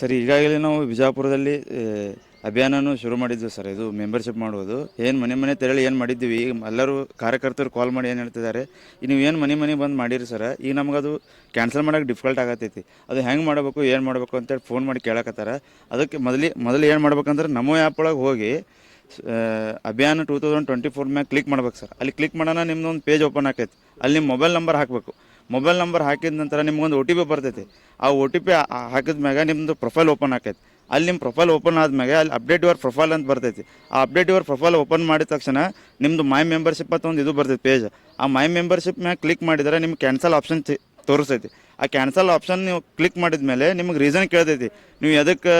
Sir, ಈಗಾಗಲೇ ನಾವು ಬಿಜಾಪುರದಲ್ಲಿ ಅಭಿಯಾನನು ಶುರು ಮಾಡಿದ್ವಿ ಸರ್. ಇದು ಮೆಂಬರ್ಶಿಪ್ ಮಾಡುವುದು. ಏನು ಮನೆ ಮನೆ ತೆರಳಿ ಏನು ಮಾಡಿದ್ದೀವಿ? ಎಲ್ಲರೂ ಕಾರ್ಯಕರ್ತರು ಕಾಲ್ ಮಾಡಿ ಏನು ಹೇಳ್ತಿದ್ದಾರೆ? ಈಗ ನೀವು ಏನು ಮನೆ ಮನೆ ಬಂದು ಮಾಡಿರಿ ಸರ್? ಈಗ ನಮಗದು ಕ್ಯಾನ್ಸಲ್ ಮಾಡೋಕೆ ಡಿಫಿಕಲ್ಟ್ ಆಗತ್ತೈತಿ ಅದು ಹೆಂಗೆ ಮಾಡಬೇಕು, ಏನು ಮಾಡಬೇಕು ಅಂತೇಳಿ ಫೋನ್ ಮಾಡಿ ಕೇಳಕತ್ತಾರ. ಅದಕ್ಕೆ ಮೊದಲಿ, ಮೊದಲು ಏನು ಮಾಡ್ಬೇಕಂದ್ರೆ ನಮೋ ಆ್ಯಪ್ ಒಳಗೆ ಹೋಗಿ ಅಭಿಯಾನ ಟೂ ತೌಸಂಡ್ ಟ್ವೆಂಟಿ ಫೋರ್ ಮ್ಯಾಗ ಕ್ಲಿಕ್ ಮಾಡ್ಬೇಕು ಸರ್. ಅಲ್ಲಿ ಕ್ಲಿಕ್ ಮಾಡೋಣ ನಿಮ್ದು ಒಂದು ಪೇಜ್ ಓಪನ್ ಆಕೈತಿ. ಅಲ್ಲಿ ನಿಮ್ಮ ಮೊಬೈಲ್ ನಂಬರ್ ಹಾಕಬೇಕು. ಮೊಬೈಲ್ ನಂಬರ್ ಹಾಕಿದ ನಂತರ ನಿಮ್ಗೊಂದು ಒ ಟಿ ಪಿ ಬರ್ತೈತಿ. ಆ ಒ ಟಿ ಪಿ ಹಾಕಿದ ಮ್ಯಾಗ ನಿಮ್ಮದು ಪ್ರೊಫೈಲ್ ಓಪನ್ ಆಕೈತಿ. ಅಲ್ಲಿ ನಿಮ್ಮ ಪ್ರೊಫೈಲ್ ಓಪನ್ ಆದ್ಮೇಲೆ ಅಲ್ಲಿ ಅಪ್ಡೇಟ್ ಯುವರ್ ಪ್ರೊಫೈಲ್ ಅಂತ ಬರ್ತೈತಿ. ಆ ಅಪ್ಡೇಟ್ ಯುವರ್ ಪ್ರೊಫೈಲ್ ಓಪನ್ ಮಾಡಿದ ತಕ್ಷಣ ನಿಮ್ಮದು ಮೈ ಮೆಂಬರ್ಶಿಪ್ ಅಂತ ಒಂದು ಇದು ಬರ್ತೈತಿ ಪೇಜ್. ಆ ಮೈ ಮೆಂಬರ್ಶಿಪ್ ಮ್ಯಾಗ ಕ್ಲಿಕ್ ಮಾಡಿದರೆ ನಿಮ್ಗೆ ಕ್ಯಾನ್ಸಲ್ ಆಪ್ಷನ್ ತೋರಿಸ್ತೈತಿ. ಆ ಕ್ಯಾನ್ಸಲ್ ಆಪ್ಷನ್ ನೀವು ಕ್ಲಿಕ್ ಮಾಡಿದ ಮೇಲೆ ನಿಮ್ಗೆ ರೀಸನ್ ಕೇಳ್ತೈತಿ. ನೀವು ಎದಕ್ಕೆ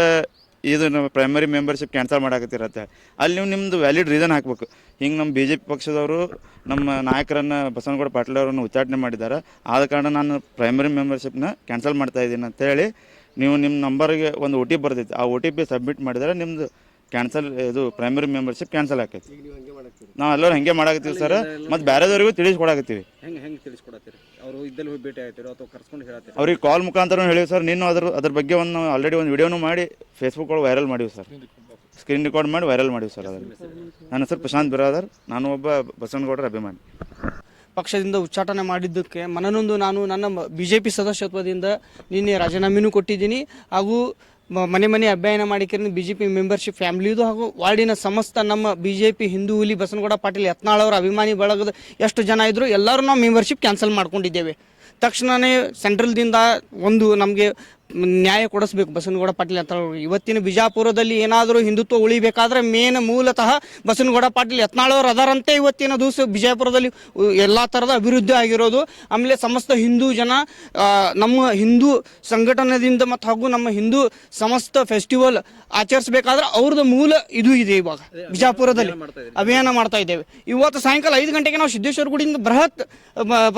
ಇದು ನಮ್ಮ ಪ್ರೈಮರಿ ಮೆಂಬರ್ಶಿಪ್ ಕ್ಯಾನ್ಸಲ್ ಮಾಡಾಕತ್ತಿರತ್ತೆ. ಅಲ್ಲಿ ನೀವು ನಿಮ್ಮದು ವ್ಯಾಲಿಡ್ ರೀಸನ್ ಹಾಕಬೇಕು. ಹಿಂಗೆ ನಮ್ಮ ಬಿ ಜೆ ಪಿ ಪಕ್ಷದವರು ನಮ್ಮ ನಾಯಕರನ್ನು ಬಸವನಗೌಡ ಪಾಟೀಲ್ ಅವರನ್ನು ಉಚ್ಚಾಟನೆ ಮಾಡಿದ್ದಾರೆ. ಆದ ಕಾರಣ ನಾನು ಪ್ರೈಮರಿ ಮೆಂಬರ್ಶಿಪ್ನ ಕ್ಯಾನ್ಸಲ್ ಮಾಡ್ತಾ ಇದ್ದೀನಿ ಅಂತೇಳಿ ನೀವು ನಿಮ್ಮ ನಂಬರ್ಗೆ ಒಂದು ಒ ಟಿ ಪಿ ಬರ್ತೈತಿ ಆ ಒ ಟಿ ಪಿ ಸಬ್ಮಿಟ್ ಮಾಡಿದರೆ ನಿಮ್ಮದು ಕ್ಯಾನ್ಸಲ್ ಇದು ಪ್ರೈಮರಿ ಮೆಂಬರ್ಶಿಪ್ ಕ್ಯಾನ್ಸಲ್ ಆಕೈತಿ. ನೀವು ಎಲ್ಲರೂ ಹಾಗೆ ಮಾಡಾಕತ್ತೀವಿ ಸರ್. ಮತ್ತು ಬೇರೆದವ್ರಿಗೂ ತಿಳಿಸ್ಕೊಡಾಕತ್ತೀವಿ. ಹೆಂಗೆ ಹೆಂಗೆ ತಿಳಿಸ್ಕೊಡತ್ತೀರಿ? ಇದ್ದಲ್ಲಿ ಹೋಗಿ ಭೇಟಿ ಆಗ್ತೀರೋ ಅಥವಾ ಕರ್ಸ್ಕೊಂಡು ಹೇಳತ್ತೀರಿ? ಅವ್ರಿಗೆ ಕಾಲ್ ಮುಖಾಂತರ ಹೇಳಿ ಸರ್. ನೀನು ಅದ್ರ ಅದ್ರ ಬಗ್ಗೆ ಒಂದು ಆಲ್ರೆಡಿ ಒಂದು ವಿಡಿಯೋನು ಮಾಡಿ ಫೇಸ್ಬುಕ್ ಒಳಗೆ ವೈರಲ್ ಮಾಡೀವಿ ಸರ್. ಸ್ಕ್ರೀನ್ ರೆಕಾರ್ಡ್ ಮಾಡಿ ವೈರಲ್ ಮಾಡೀವಿ ಸರ್ ಅದರಲ್ಲಿ. ನನ್ನ ಹೆಸರು ಪ್ರಶಾಂತ್ ಬಿರಾದರ್. ನಾನು ಒಬ್ಬ ಬಸವನಗೌಡರ ಅಭಿಮಾನಿ. ಪಕ್ಷದಿಂದ ಉಚ್ಚಾಟನೆ ಮಾಡಿದ್ದಕ್ಕೆ ಮನನೊಂದು ನಾನು ನನ್ನ ಬಿ ಜೆ ಪಿ ಸದಸ್ಯತ್ವದಿಂದ ನಿನ್ನೆ ರಾಜೀನಾಮೆನೂ ಕೊಟ್ಟಿದ್ದೀನಿ. ಹಾಗೂ ಮನೆ ಮನೆ ಅಭ್ಯಯನ ಮಾಡಿಕೊಂಡು ಬಿ ಜೆ ಪಿ ಮೆಂಬರ್ಶಿಪ್ ಫ್ಯಾಮಿಲಿದು ಹಾಗೂ ವಾರ್ಡಿನ ಸಮಸ್ತ ನಮ್ಮ ಬಿ ಜೆ ಪಿ ಹಿಂದೂ, ಹುಲಿ, ಬಸನಗೌಡ, ಪಾಟೀಲ್, ಯತ್ನಾಳ್ ಅವರ ಅಭಿಮಾನಿ ಬಳಗದ ಎಷ್ಟು ಜನ ಇದ್ರು ಎಲ್ಲರೂ ನಾವು ಮೆಂಬರ್ಶಿಪ್ ಕ್ಯಾನ್ಸಲ್ ಮಾಡ್ಕೊಂಡಿದ್ದೇವೆ. ತಕ್ಷಣವೇ ಸೆಂಟ್ರಲ್ದಿಂದ ಒಂದು ನಮಗೆ ನ್ಯಾಯ ಕೊಡಿಸ್ಬೇಕು. ಬಸವನಗೌಡ ಪಾಟೀಲ್ ಯತ್ನಾಳ್ ಇವತ್ತಿನ ಬಿಜಾಪುರದಲ್ಲಿ ಏನಾದರೂ ಹಿಂದುತ್ವ ಉಳಿಬೇಕಾದ್ರೆ ಮೇನ್ ಮೂಲತಃ ಬಸವನಗೌಡ ಪಾಟೀಲ್ ಯತ್ನಾಳ್ ಅವರು ಅದರಂತೆ ಇವತ್ತಿನ ದಿವಸ ಬಿಜಾಪುರದಲ್ಲಿ ಎಲ್ಲ ಥರದ ಅಭಿವೃದ್ಧಿ ಆಗಿರೋದು. ಆಮೇಲೆ ಸಮಸ್ತ ಹಿಂದೂ ಜನ ನಮ್ಮ ಹಿಂದೂ ಸಂಘಟನೆದಿಂದ ಮತ್ತು ಹಾಗೂ ನಮ್ಮ ಹಿಂದೂ ಸಮಸ್ತ ಫೆಸ್ಟಿವಲ್ ಆಚರಿಸಬೇಕಾದ್ರೆ ಅವ್ರದ್ದು ಮೂಲ ಇದು ಇದೆ ಇವಾಗ ಬಿಜಾಪುರದಲ್ಲಿ. ಅಭಿಯಾನ ಮಾಡ್ತಾ ಇದ್ದೇವೆ. ಇವತ್ತು ಸಾಯಂಕಾಲ ಐದು ಗಂಟೆಗೆ ನಾವು ಸಿದ್ದೇಶ್ವರ ಗುಡಿಯಿಂದ ಬೃಹತ್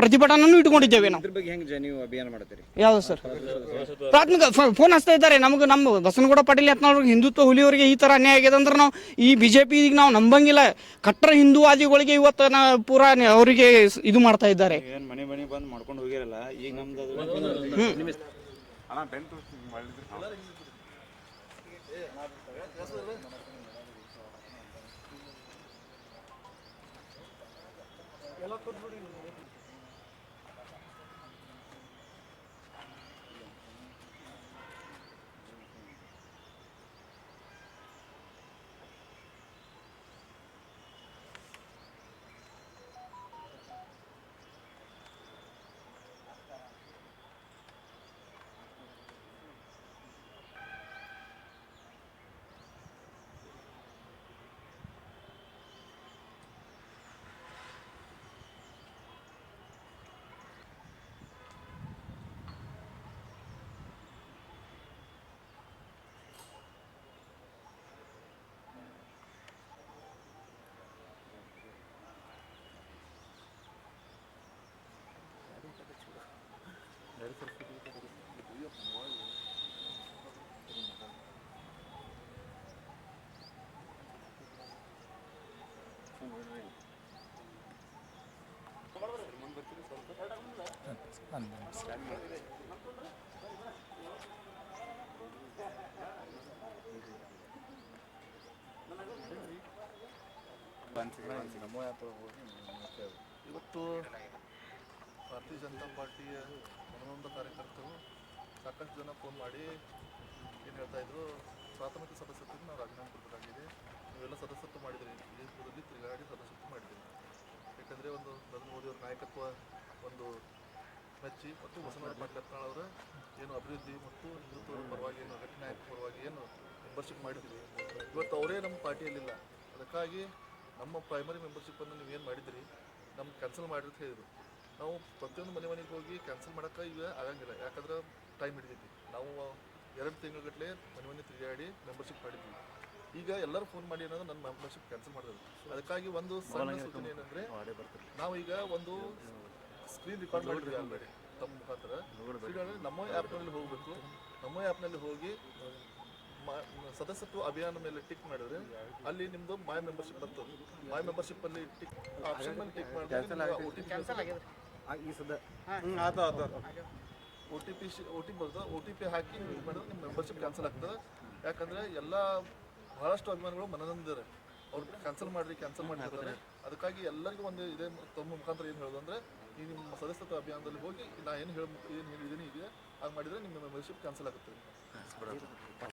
ಪ್ರತಿಭಟನೆ ಪ್ರತಿಭಟನೆಯನ್ನು ಇಟ್ಕೊಂಡಿದ್ದೇವೆ ನಾವು. ಯಾವುದು ಸರ್? ಪ್ರಾಥಮಿಕ ಫೋನ್ ಹಚ್ತಾ ಇದ್ದಾರೆ. ನಮಗೆ ನಮ್ಮ ಬಸನಗೌಡ ಪಾಟೀಲ್ ಯತ್ನಾಳ್ ಹಿಂದುತ್ವ ಹುಲಿಯವರಿಗೆ ಈ ತರ ಅನ್ಯಾಯ ಆಗಿದೆ ಅಂದ್ರೆ ನಾವು ಈ ಬಿಜೆಪಿ ನಾವು ನಂಬಂಗಿಲ್ಲ. ಕಟ್ಟರ ಹಿಂದೂವಾದಿಗಳಿಗೆ ಇವತ್ತು ನಾ ಪೂರಾ ಅವರಿಗೆ ಇದು ಮಾಡ್ತಾ ಇದ್ದಾರೆ. ಏನು ಮನೆ ಮನೆ ಬಂದು ಮಾಡ್ಕೊಂಡು ಹೋಗಿರಲ್ಲ ಈಗ ನಮ್ದು ಇವತ್ತು ಭಾರತೀಯ ಜನತಾ ಪಾರ್ಟಿಯ ಒಂದೊಂದು ಕಾರ್ಯಕರ್ತರು ಸಾಕಷ್ಟು ಜನ ಫೋನ್ ಮಾಡಿ ಏನು ಹೇಳ್ತಾ ಇದ್ರು, ಪ್ರಾಥಮಿಕ ಸದಸ್ಯತ್ವಕ್ಕೆ ನಾವು ರಾಜೀನಾಮೆ ಕೊಡಬೇಕಾಗಿದೆ. ನೀವೆಲ್ಲ ಸದಸ್ಯತ್ವ ಮಾಡಿದ್ರಿ. ವಿಜಯಪುರದಲ್ಲಿ ತಿರುಗಾಡಿ ಸದಸ್ಯತ್ವ ಮಾಡಿದ್ದೀರಿ. ನರೇಂದ್ರ ಮೋದಿಯವರ ನಾಯಕತ್ವ ಒಂದು ಮೆಚ್ಚಿ ಮತ್ತು ಬಸವರಾಜ ಪಾಟೀಲ್ ಅವರ ಏನು ಅಭಿವೃದ್ಧಿ ಮತ್ತು ಹಿಂದುತ್ವದ ಪರವಾಗಿ ಏನು ನಾಯಕ ಪರವಾಗಿ ಏನು ಮೆಂಬರ್ಶಿಪ್ ಮಾಡಿದ್ರಿ. ಇವತ್ತು ಅವರೇ ನಮ್ಮ ಪಾರ್ಟಿಯಲ್ಲಿಲ್ಲ. ಅದಕ್ಕಾಗಿ ನಮ್ಮ ಪ್ರೈಮರಿ ಮೆಂಬರ್ಶಿಪ್ಪನ್ನು ನೀವು ಏನು ಮಾಡಿದ್ರಿ? ನಮ್ಮ ಕ್ಯಾನ್ಸಲ್ ಮಾಡಿರಿ ಹೇಳಿದ್ರು. ನಾವು ಪ್ರತಿಯೊಂದು ಮನೆ ಮನೆಗೆ ಹೋಗಿ ಕ್ಯಾನ್ಸಲ್ ಮಾಡೋಕೆ ಈಗ ಆಗಂಗಿಲ್ಲ. ಯಾಕಂದ್ರೆ ಟೈಮ್ ಹಿಡಿದೈತಿ ನಾವು ಎರಡು ತಿಂಗಳಗಟ್ಟಲೆ ಮನೆ ಮನೆ ತಿರುಗಾಡಿ ಮೆಂಬರ್ಶಿಪ್ ಮಾಡಿದ್ವಿ. ಈಗ ಎಲ್ಲರೂ ಫೋನ್ ಮಾಡಿ ಅನ್ನೋದು ನನ್ನ ಮೆಂಬರ್ಶಿಪ್ ಕ್ಯಾನ್ಸಲ್ ಮಾಡಿದ್ರು. ಅದಕ್ಕಾಗಿ ಒಂದು ಸಣ್ಣ ಸೂಚನೆ ಏನಂದ್ರೆ ನಾವು ಈಗ ಒಂದು ಸ್ಕ್ರೀನ್ ರೆಕಾರ್ಡ್ ಮಾಡಿದ್ವಿ ಆಲ್ರೆಡಿ ತಮ್ಮ ಮುಖಾಂತರ. ನಮ್ಮ ಆ್ಯಪ್ನಲ್ಲಿ ಹೋಗಬೇಕು. ನಮ್ಮ ಆ್ಯಪ್ನಲ್ಲಿ ಹೋಗಿ ಮ- ಸದಸ್ಯತ್ವ ಅಭಿಯಾನ ಮೇಲೆ ಟಿಕ್ ಮಾಡಿದ್ರೆ ಅಲ್ಲಿ ನಿಮ್ದು ಮೈ ಮೆಂಬರ್ಶಿಪ್ ಬರ್ತದೆ. ಮೈ ಮೆಂಬರ್ಶಿಪ್ ಅಲ್ಲಿ ಟಿಕ್ ಆಪ್ಷನ್ ಮೇಲೆ ಟಿಕ್ ಮಾಡಿದ್ರೆ ಈ ಸದ O T P O T P ಬರ್ತದೆ. ಒ ಟಿ ಪಿ ಹಾಕಿ ಮಾಡಿದ್ರೆ ನಿಮ್ಮ ಮೆಂಬರ್ಶಿಪ್ ಕ್ಯಾನ್ಸಲ್ ಆಗ್ತದೆ. ಯಾಕಂದ್ರೆ ಎಲ್ಲ ಬಹಳಷ್ಟು ಅಭಿಮಾನಿಗಳು ಮನನೊಂದಿದ್ದಾರೆ. ಅವ್ರು ಕ್ಯಾನ್ಸಲ್ ಮಾಡಿರಿ ಕ್ಯಾನ್ಸಲ್ ಮಾಡಿ ಹೇಳ್ತಾರೆ ಅದಕ್ಕಾಗಿ ಎಲ್ಲರಿಗೂ ಒಂದು ಇದೇ ತಮ್ಮ ಮುಖಾಂತರ ಏನು ಹೇಳೋದು ಅಂದರೆ ಈ ನಿಮ್ಮ ಸದಸ್ಯತ್ವ ಅಭಿಯಾನದಲ್ಲಿ ಹೋಗಿ ನಾ ಏನು ಹೇಳಿ ಏನು ಹೇಳಿದ್ದೀನಿ ಇದೆಯಾ? ಹಾಗೆ ಮಾಡಿದರೆ ನಿಮ್ಮ ಮೆಂಬರ್ಶಿಪ್ ಕ್ಯಾನ್ಸಲ್ ಆಗುತ್ತೆ.